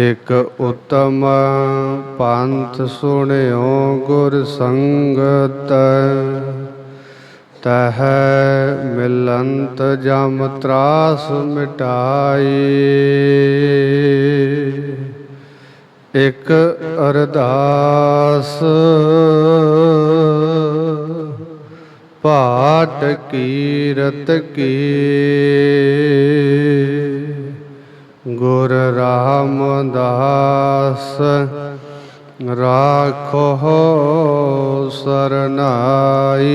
ਇਕ ਉਤਮ ਪੰਥ ਸੁਣਿਓ ਗੁਰ ਸੰਗਤ, ਤਹ ਮਿਲੰਤ ਜਮ ਤਰਾਸ ਮਿਟਾਈ। ਇਕ ਅਰਦਾਸ ਪਾਟ ਕੀਰਤ ਕੀ। ਗੁਰ ਰਾਮਦਾਸ ਰਾਖੋ ਸਰਨਾਈ।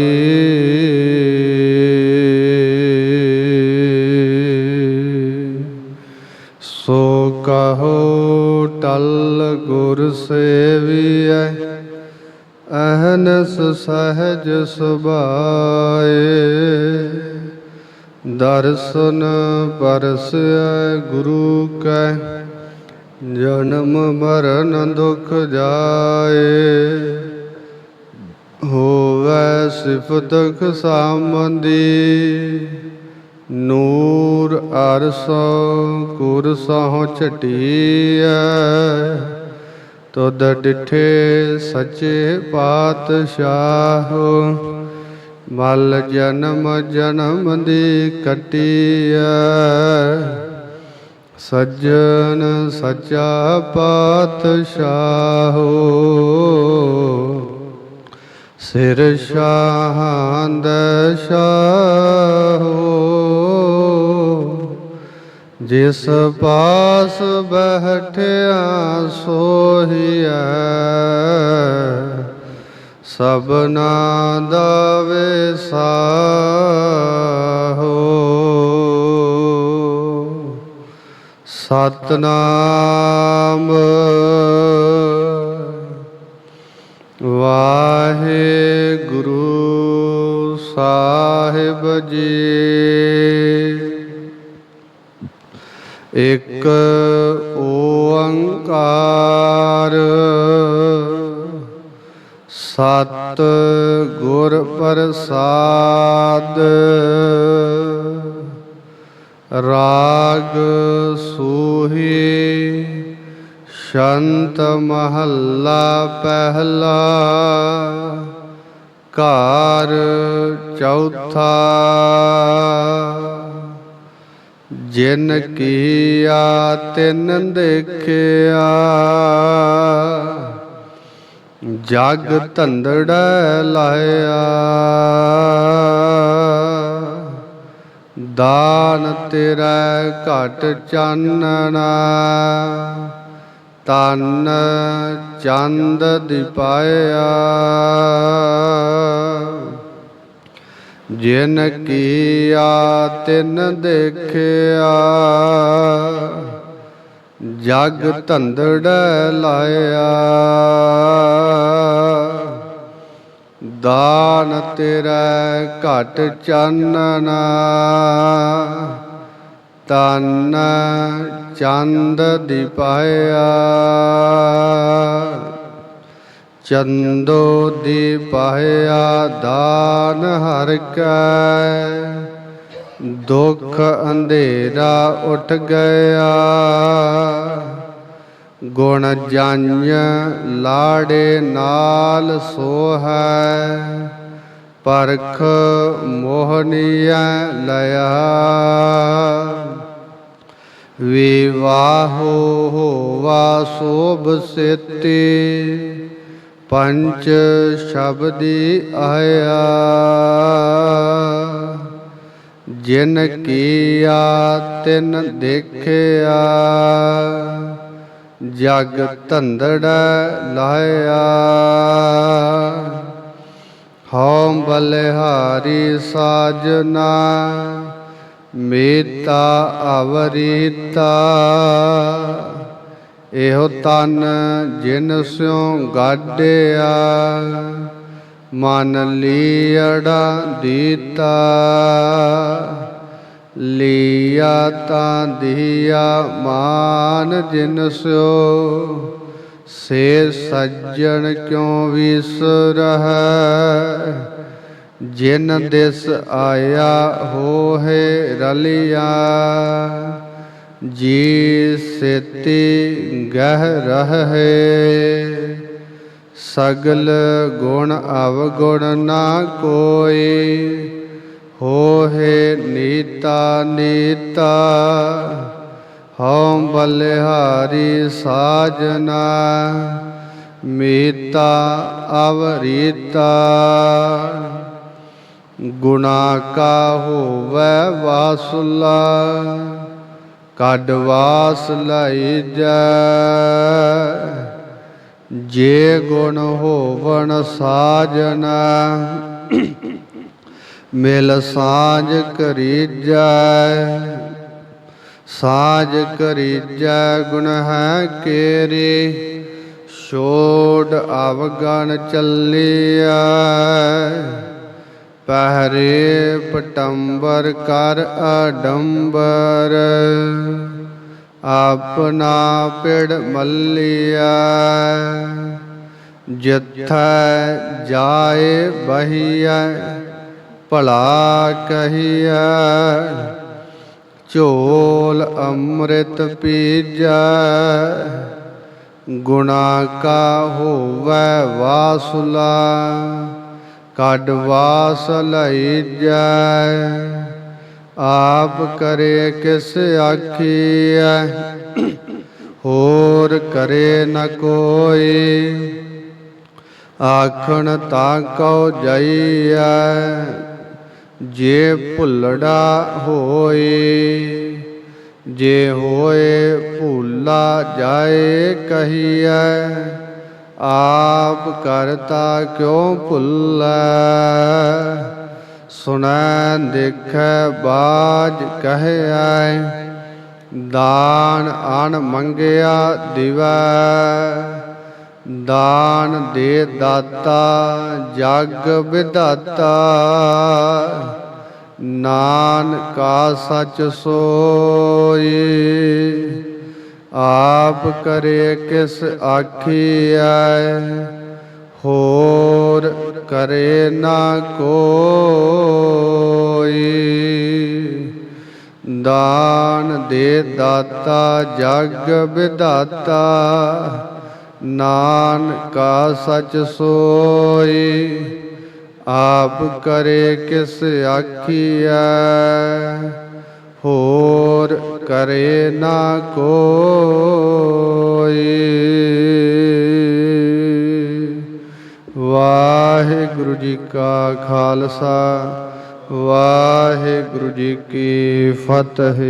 ਸੋ ਕਹੋ ਟਲ ਗੁਰ ਸੇਵੀਐ ਅਹਨਸ ਸਹਜ ਸੁਭਾਏ। ਦਰਸ਼ਨ ਪਰਸੈ ਗੁਰੂ ਕੈ, ਜਨਮ ਮਰਨ ਦੁਖ ਜਾਏ। ਹੋਵੈ ਸਿਫਤ ਖਸਾਮੰਦੀ ਨੂਰ ਅਰਸੋਂ ਕੁਰਸੋਂ ਛਟੀਐ ਤੁਧ ਡਿਠੇ ਸੱਚੇ ਪਾਤਸ਼ਾਹ ਮਲ ਜਨਮ ਜਨਮ ਦੀ ਕਟੀਐ। ਸੱਜਣ ਸੱਚਾ ਪਾਤਸ਼ਾਹ ਸਿਰ ਸ਼ਾਹੰਦ ਸ਼ਾਹੋ ਜਿਸ ਪਾਸ ਬਹਿਠਿਆ ਸੋਹੀਐ। ਸਭਨਾ ਦਾ ਵਿਸਾਹੋ ਸਤਨਾਮ ਵਾਹਿਗੁਰੂ ਸਾਹਿਬ ਜੀ। ਇੱਕ ਸਤ ਗੁਰ ਪ੍ਰਸਾਦ ਰਾਗ ਸੂਹੀ ਸ਼ੰਤ ਮਹੱਲਾ ਪਹਿਲਾ। ਘਰ ਚੌਥਾ। ਜਿਨ ਕੀਆ ਤਿਨ ਦੇਖਿਆ। ਜਗ ਧੰਦੜੈ ਲਾਇਆ। ਦਾਨ ਤੇਰਾ ਘਟ ਚਾਨਣਾ। ਤਨ ਚੰਦ ਦਿਪਾਇਆ। ਜਿਨ ਕੀਆ ਤਿਨ ਦੇਖਿਆ। ਜਗ ਧੰਦੜੈ ਲਾਇਆ। ਦਾਨ ਤੇਰਾ ਘਟ ਚਾਨਣਾ। ਤਨ ਚੰਦ ਦਿਪਾਇਆ। ਚੰਦੋ ਦਿਪਾਇਆ ਦਾਨ ਹਰ ਕੈ। ਦੁਖ ਅੰਧੇਰਾ ਉੱਠ ਗਿਆ। ਗੁਣ ਜੰਝ ਲਾੜੇ ਨਾਲ ਸੋਹੈ, ਪਰਖ ਮੋਹਨੀਐ ਲਿਆ ਵਿਵਾਹੋ ਹੋਵਾ ਸੋਭ ਸੇਤੀ ਪੰਚ ਸ਼ਬਦੀ ਆਇਆ। ਜਿਨ ਕੀਆ ਤਿਨ ਦੇਖਿਆ। ਜਗ ਧੰਦੜੈ ਲਾਇਆ। ਹਉ ਬਲਿਹਾਰੀ ਸਾਜਨਾ, ਮੀਤਾ ਅਵਰੀਤਾ। ਇਹੋ ਤਨ ਜਿਨ ਸਿਉ ਗਾਡਿਆ ਮਨ ਲੀੜਾ ਦੀਤਾ। ਲਿਆ ਤਾਂ ਦਿਆ ਮਾਨ ਜਿਨ ਸਿਓ। ਸੇ ਸੱਜਣ ਕਿਉ ਵਿਸਰਹਿ ਜਿਨ ਦਿਸ ਆਇਆ ਹੋਏ ਰਲਿਆ। ਜੀ ਸੇਤੀ ਗਹਿ ਰਹੈ। ਸਗਲ ਗੁਣ ਅਵਗੁਣ ਨਾ ਕੋਈ। ਹੋਏ ਨੀਤਾ ਨੀਤਾ, ਹਉ ਬਲਿਹਾਰੀ ਸਾਜਨਾ, ਮੀਤਾ ਅਵਰੀਤਾ। ਗੁਨਾ ਕਾ ਹੋਵੈ ਵਾਸੁਲਾ ਕੱਢ ਵਾਸ ਲਈ ਜੈ। ਜੇ ਗੁਣ ਹੋਵਣ ਸਾਜਨਾ ਮਿਲ ਸਾਜ ਕਰੀਜੈ ਸਾਜ ਕਰੀਜੈ ਗੁਣ ਹੈ ਕੇਰੇ, ਛੋੜ ਅਵਗਣ ਚੱਲਿਆ ਪਹਿਰੇ ਪਟੰਬਰ ਕਰ ਅਡੰਬਰ, ਆਪਣਾ ਪਿੜ ਮੱਲਿਆ ਜਿੱਥੈ ਜਾਏ ਬਹੀਐ ਭਲਾ ਕਹੀਐ, ਝੋਲ ਅੰਮ੍ਰਿਤ ਪੀਜੈ ਗੁਨਾ ਕਾ ਹੋਵੈ ਵਾਸੁਲਾ, ਕੱਢ ਵਾਸ ਲਈ ਜੈ ਆਪ ਕਰੇ ਕਿਸ ਆਖੀਐ, ਹੋਰ ਕਰੇ ਨ ਕੋਈ। ਆਖਣ ਤਾਂ ਕਉ ਜਈਐ ਜੇ ਭੁੱਲੜਾ ਹੋਏ, ਜੇ ਹੋਏ ਭੂਲਾ ਜਾਏ ਕਹੀਐ, ਆਪ ਕਰਤਾ ਕਿਉ ਭੁੱਲੈ? ਸੁਣੈ, ਦੇਖੈ, ਬਾਜ ਕਹਿਐ ਦਾਨ ਅਣ ਮੰਗਿਆ ਦਿਵੈ। ਦਾਨ ਦੇ ਦਾਤਾ, ਜਗ ਵਿਦਾਤਾ ਨਾਨਕਾ ਸਚ ਸੋਈ, ਆਪ ਕਰੇ ਕਿਸ ਆਖੀਐ, ਹੋਰ ਕਰੇ ਨਾ ਕੋਈ। ਦਾਨ ਦੇ ਦਾਤਾ, ਜਗ ਵਿਦਾਤਾ ਨਾਨਕਾ ਸਚ ਸੋਈ, ਆਪ ਕਰੇ ਕਿਸ ਆਖੀਐ? ਹੋਰ ਕਰੇ ਨਾ ਕੋਈ। ਵਾਹਿਗੁਰੂ ਜੀ ਕਾ ਖਾਲਸਾ, ਵਾਹਿਗੁਰੂ ਜੀ ਕੀ ਫਤਿਹ।